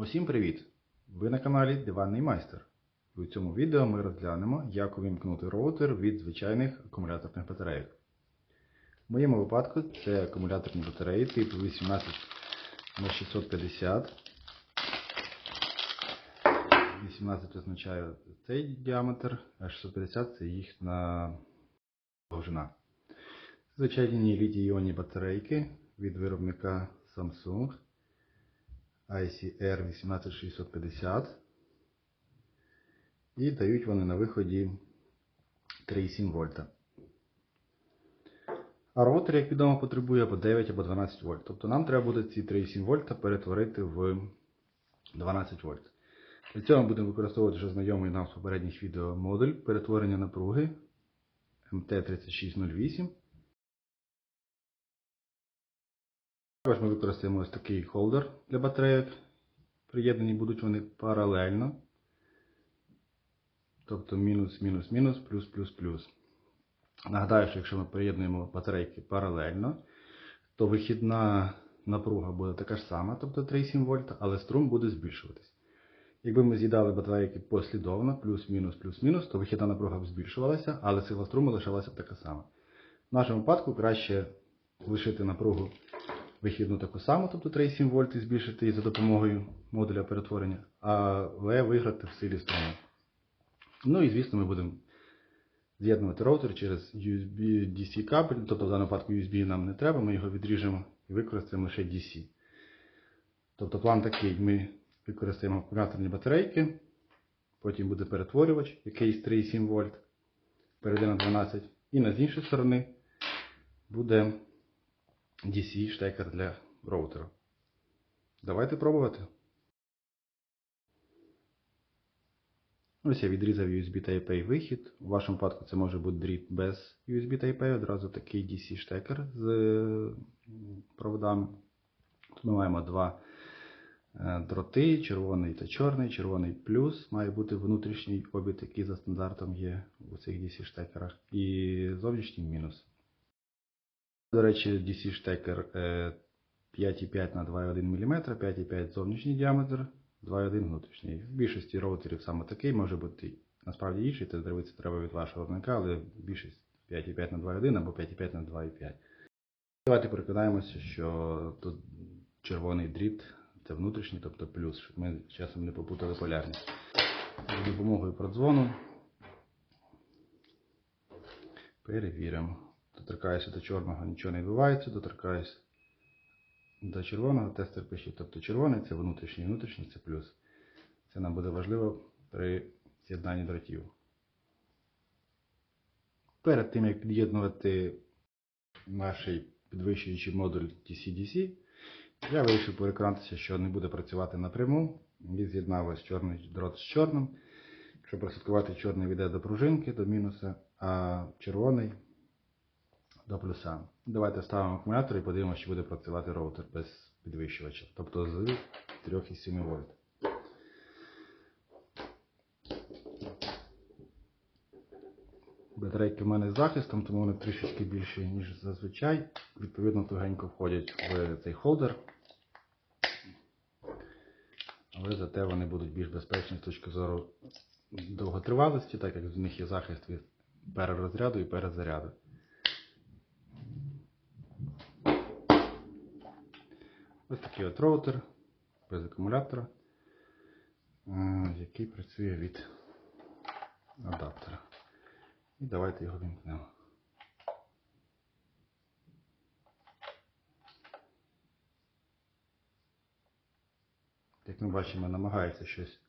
Усім привіт! Ви на каналі Диванний майстер. У цьому відео ми розглянемо, як увімкнути роутер від звичайних акумуляторних батарейок. В моєму випадку це акумуляторні батареї типу 18 на 650. 18 означає цей діаметр, а 650 це їхня довжина. Звичайні літій-іонні батарейки від виробника Samsung. ICR 18650 і дають вони на виході 3,7 вольта. А роутер, як відомо, потребує або 9 або 12 вольт. Тобто нам треба буде ці 3,7 вольта перетворити в 12 вольт. Для цього ми будемо використовувати вже знайомий нам з попередніх відео модуль перетворення напруги MT3608. Також ми використаємо ось такий холдер для батарейок. Приєднані будуть вони паралельно. Тобто мінус, мінус, мінус, плюс, плюс, плюс. Нагадаю, що якщо ми приєднуємо батарейки паралельно, то вихідна напруга буде така ж сама, тобто 3,7 вольта, але струм буде збільшуватись. Якби ми з'їдали батарейки послідовно, плюс-мінус, плюс-мінус, то вихідна напруга б збільшувалася, але сила струму лишалася б така сама. В нашому випадку краще лишити напругу вихідну таку саму, тобто 3,7 вольт і збільшити її за допомогою модуля перетворення, але виграти в силі струму. Ну і звісно, ми будемо з'єднувати роутер через USB DC кабель, тобто в даному випадку USB нам не треба, ми його відріжемо і використаємо лише DC. Тобто план такий, ми використаємо акумуляторні батарейки, потім буде перетворювач, якийсь 3,7 вольт, перейде на 12, і на з іншої сторони буде DC штекер для роутера. Давайте пробувати. Ось я відрізав USB Type-A вихід. У вашому випадку це може бути дріт без USB Type-A, одразу такий DC штекер з проводами. Тут ми маємо два дроти, червоний та чорний. Червоний плюс має бути внутрішній обід, який за стандартом є у цих DC штекерах, і зовнішній мінус. До речі, DC штекер 5,5 на 2,1 мм, 5,5 зовнішній діаметр, 2,1 внутрішній. В більшості роутерів саме такий, може бути насправді інший, це дивитися треба від вашого виробника, але більшість 5,5 на 2,1 або 5,5 на 2,5. Давайте переконаємося, що тут червоний дріт це внутрішній, тобто плюс, щоб ми часом не попутали полярність. За допомогою продзвону перевіримо. Доторкаюся до чорного, нічого не відбувається, доторкаюся до червоного, тестер пишіть. Тобто червоний це внутрішній, внутрішній це плюс. Це нам буде важливо при з'єднанні дротів. Перед тим, як під'єднувати наш підвищуючий модуль DC-DC, я вирішив переконатися, що не буде працювати напряму. І з'єднав ось чорний дрот з чорним. Щоб прослідкувати, чорний йде до пружинки, до мінуса, а червоний до плюса. Давайте ставимо акумулятор і подивимося, чи буде працювати роутер без підвищувача. Тобто з 3,7 вольт. Батарейки в мене з захистом, тому вони трішечки більші, ніж зазвичай. Відповідно, тугенько входять в цей холдер. Але зате вони будуть більш безпечні з точки зору довготривалості, так як в них є захист від перерозряду і перезаряду. Ось такий от роутер без акумулятора, який працює від адаптера. І давайте його вімкнемо. Як ми бачимо, намагається щось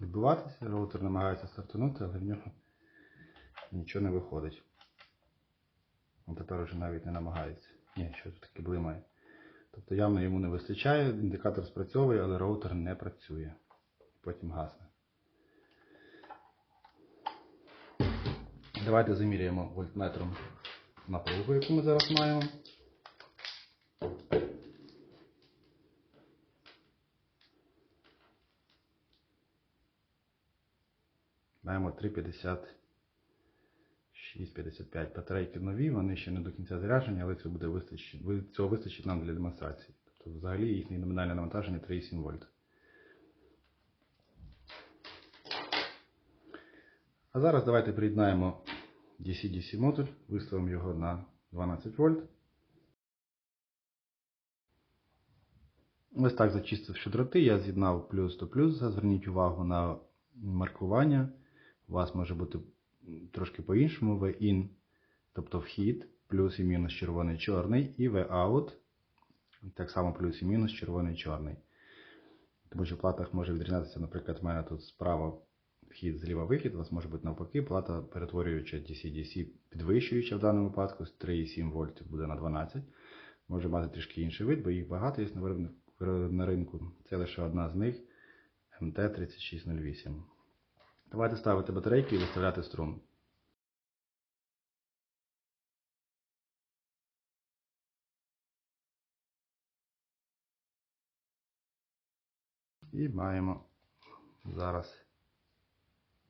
відбуватися, роутер намагається стартанути, але в нього нічого не виходить. Він тепер вже навіть не намагається. Ні, що тут таке блимає. Тобто явно йому не вистачає, індикатор спрацьовує, але роутер не працює. Потім гасне. Давайте заміряємо вольтметром напругу, яку ми зараз маємо. Маємо 6,55 батарейки нові, вони ще не до кінця заряджені, але це буде вистачить, цього вистачить нам для демонстрації. Тобто взагалі їхнє номінальне навантаження 3,7 вольт. А зараз давайте приєднаємо DC-DC модуль, виставимо його на 12 вольт. Ось так зачистивши дроти, я з'єднав плюс до плюс. Зверніть увагу на маркування. У вас може бути трошки по-іншому V-in, тобто вхід, плюс і мінус червоний чорний, і V-out, так само плюс і мінус червоний чорний. Тому що в платах може відрізнятися, наприклад, в мене тут справа вхід, зліва вихід, у вас може бути навпаки, плата перетворююча DC-DC, підвищуюча в даному випадку з 3,7 вольт буде на 12. Може мати трішки інший вид, бо їх багато є на ринку. Це лише одна з них MT3608. Давайте ставити батарейки і виставляти струм. І маємо зараз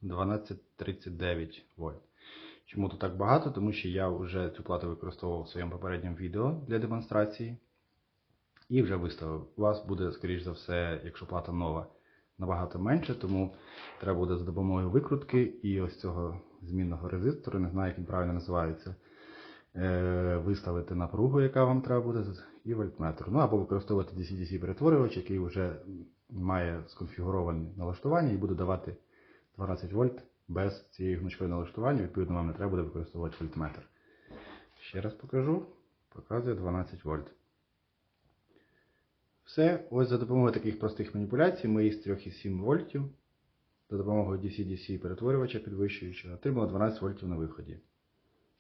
1239 вольт. Чому тут так багато? Тому що я вже цю плату використовував в своєму попередньому відео для демонстрації. І вже виставив. У вас буде, скоріш за все, якщо плата нова, набагато менше, тому треба буде за допомогою викрутки і ось цього змінного резистору, не знаю, як він правильно називається, е, виставити напругу, яка вам треба буде, і вольтметр. Ну або використовувати DC-DC перетворювач, який вже має сконфігуровані налаштування і буде давати 12 вольт без цієї гнучкої налаштування. Відповідно, вам не треба буде використовувати вольтметр. Ще раз покажу. Показує 12 вольт. Все, ось за допомогою таких простих маніпуляцій ми із 3,7 вольтів за допомогою DC-DC перетворювача підвищуючого отримали 12 вольтів на виході.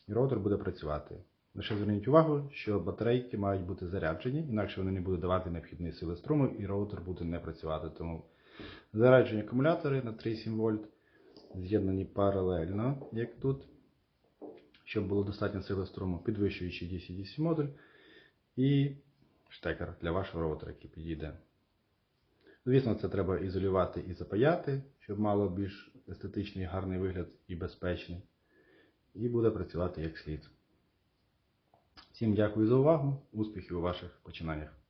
І роутер буде працювати. Лише зверніть увагу, що батарейки мають бути заряджені, інакше вони не будуть давати необхідної сили струму і роутер буде не працювати. Тому заряджені акумулятори на 3,7 вольт з'єднані паралельно, як тут, щоб було достатньо сили струму, підвищуючи DC-DC модуль. І штекер для вашого роутера, який підійде. Звісно, це треба ізолювати і запаяти, щоб мало більш естетичний, гарний вигляд і безпечний. І буде працювати як слід. Всім дякую за увагу, успіхів у ваших починаннях.